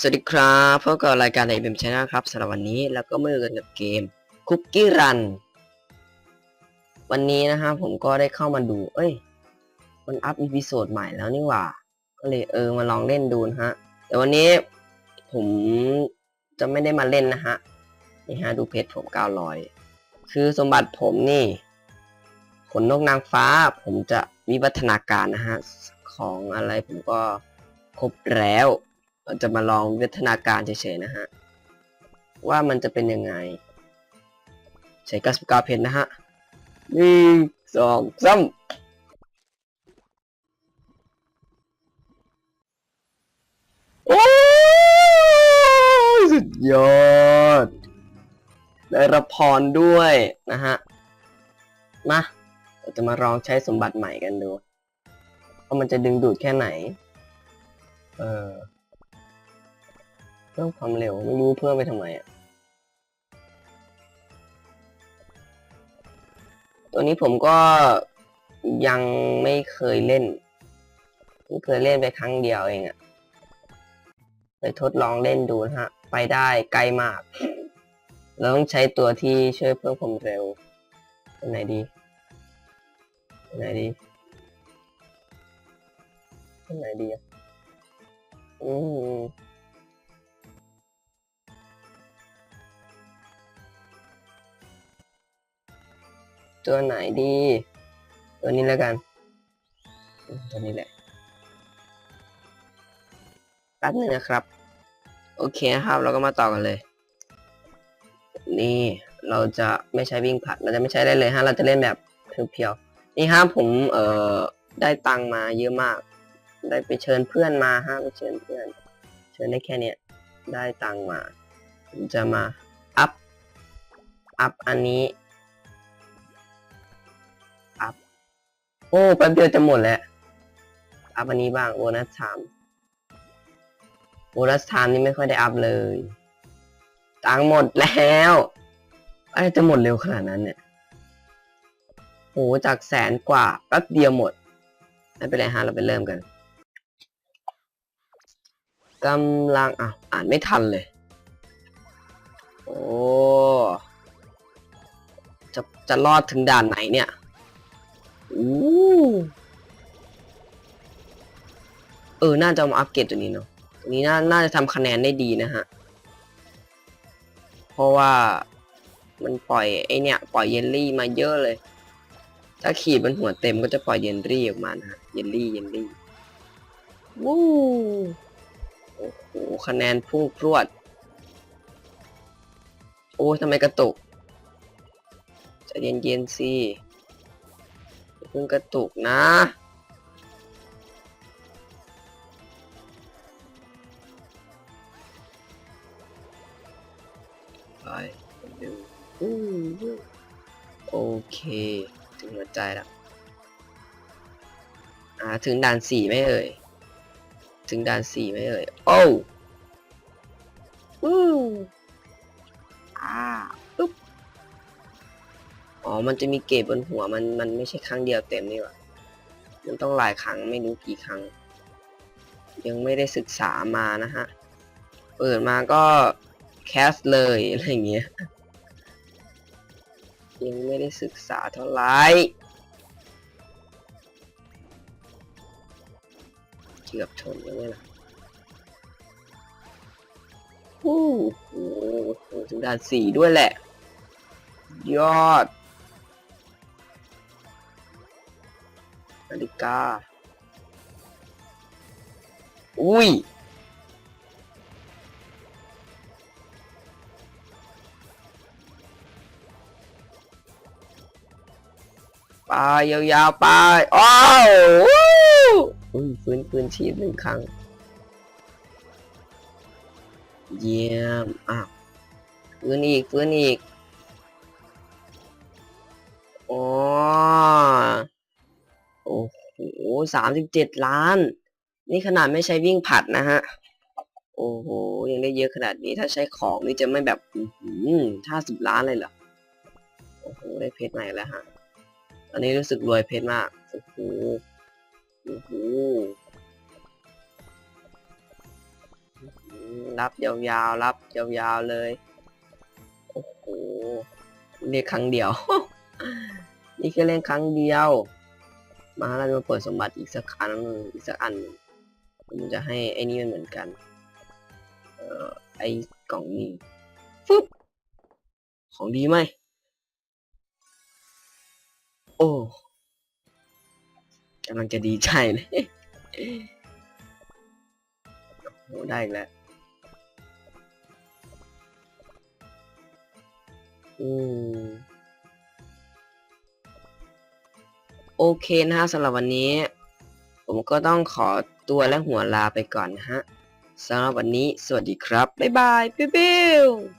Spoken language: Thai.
สวัสดีครับพบกับรายการในเบมชนะครับสำหรับวันนี้แล้วก็มาเกันกับเกมคุกกี้รันวันนี้นะฮะผมก็ได้เข้ามาดู เอ้ย มันอัพอีพิโซดใหม่แล้วนี่หว่า ก็เลยเออมาลองเล่นดูนะฮะ แต่วันนี้ผมจะไม่ได้มาเล่นนะฮะ นี่ฮะดูเพจผม900 คือสมบัติผมนี่ ขนนกนางฟ้าผมจะวิวัฒนาการนะฮะ ของอะไรผมก็ครบแล้ว เราจะมาลองวิวัฒนาการเฉยๆนะฮะ ว่ามันจะเป็นยังไง ใช้99เพชรนะฮะหนึ่งสองสามโอ้ยสุดยอด ได้รับพรด้วยนะฮะ มาเราจะมาลองใช้สมบัติใหม่กันดู ว่ามันจะดึงดูดแค่ไหน เออ พิ่มความเร็วไม่รู้เพิ่มไปทำไมอะ ตัวนี้ผมก็ยังไม่เคยเล่นเพิ่งเคยเล่นไปครั้งเดียวเองอะ่ะเลยทดลองเล่นดูนะฮะ ไปได้ไกลมาก เราต้องใช้ตัวที่ช่วยเพิ่มความเร็วตัวไหนดีตัวไหนดีตัวไหนดีอะอืม ตัวไหนดี ตัวนี้แล้วกัน ตัวนี้แหละแป๊บนึงนะครับ โอเคนะครับ เราก็มาต่อกันเลย นี่เราจะไม่ใช้วิ่งผัด เราจะไม่ใช้ได้เลยฮะ เราจะเล่นแบบเพียวๆ นี่ฮะผมเอ่อได้ตังค์มาเยอะมาก ได้ไปเชิญเพื่อนมาฮะไปเชิญเพื่อน เชิญได้แค่เนี้ย ได้ตังค์มา จะมาอัพ อัพอันนี้ โอ้แป๊บเดียวจะหมดแล้วอัพอันนี้บ้างโบนัสไทม์โบนัสไทม์นี่ไม่ค่อยได้อัพเลย ตังหมดแล้วอะไรจะหมดเร็วขนาดนั้นเนี่ยโหจากแสนกว่าแป๊บเดียวหมด ไม่เป็นไรฮะเราไปเริ่มกันกำลังอะอ่านไม่ทันเลย โอ้จะจะรอดถึงด่านไหนเนี่ย อู้เออ น่าจะมาอัปเกรดตัวนี้เนาะตัวนี้น่า น่าจะทำคะแนนได้ดีนะฮะ เพราะว่ามันปล่อยไอเนี่ย ปล่อยเยลลี่มาเยอะเลย ถ้าขีดบนหัวเต็มก็จะปล่อยเยลลี่ออกมานะฮะ เยลลี่ เยลลี่ วู้โอ้โห คะแนนพุ่งพรวด โอ้ทำไมกระตุก จะเย็นๆสิ เพิ่งกระตุกนะไปเร็วอู้หูโอเคถึงหัวใจแล้วอ่าถึงด่านสี่ไม่เอ่ย ถึงด่านสี่ไม่เอ่ย โอ้วู้ อ๋อ มันจะมีเกตบนหัวมันมันไม่ใช่ครั้งเดียวเต็มนี่หว่ามันต้องหลายครั้งไม่รู้กี่ครั้ง ยังไม่ได้ศึกษามานะฮะ เปิดมาก็แคสเลยอะไรเงี้ย ยังไม่ได้ศึกษาเท่าไหร่เกือบชนแล้วเนี่ยนะโอ้โหถึงด่านสี่ด้วยแหละ ยอด นาฬิกา อุ้ย ไปยาวๆไป อ้าวอุ้ยฟื้นฟื้นชีพหนึ่งครั้ง เยี่ยมอ้าวฟื้นอีกฟื้นอีก สามสิบเจ็ดล้าน นี่ขนาดไม่ใช้วิ่งผัดนะฮะ โอ้โห ยังได้เยอะขนาดนี้ถ้าใช้ของนี่จะไม่แบบห้าสิบล้านเลยเหรอ โอ้โห ได้เพชรใหม่แล้วฮะ ตอนนี้รู้สึกรวยเพชรมาก โอ้โห โอ้โหโอ้โหมรับยาวๆ รับยาวๆ เลย โอ้โหเรียกครั้งเดียว นี่แค่เล่นครั้งเดียว มาเราจะมาเปิดสมบัติอีกสักครั้งหนึ่งอีกสักอันหนึ่งผมจะให้ไอ้นี่มันเหมือนกัน เอ่อไอ้กล่องนี้ฟึบของดีไหมโอ้กำลังจะดีใจเลยโอ้ได้อีกแล้วอืม โอเคนะฮะสำหรับวันนี้ ผมก็ต้องขอตัวและหัวลาไปก่อนนะฮะสำหรับวันนี้สวัสดีครับ บ๊ายบายปิ้ว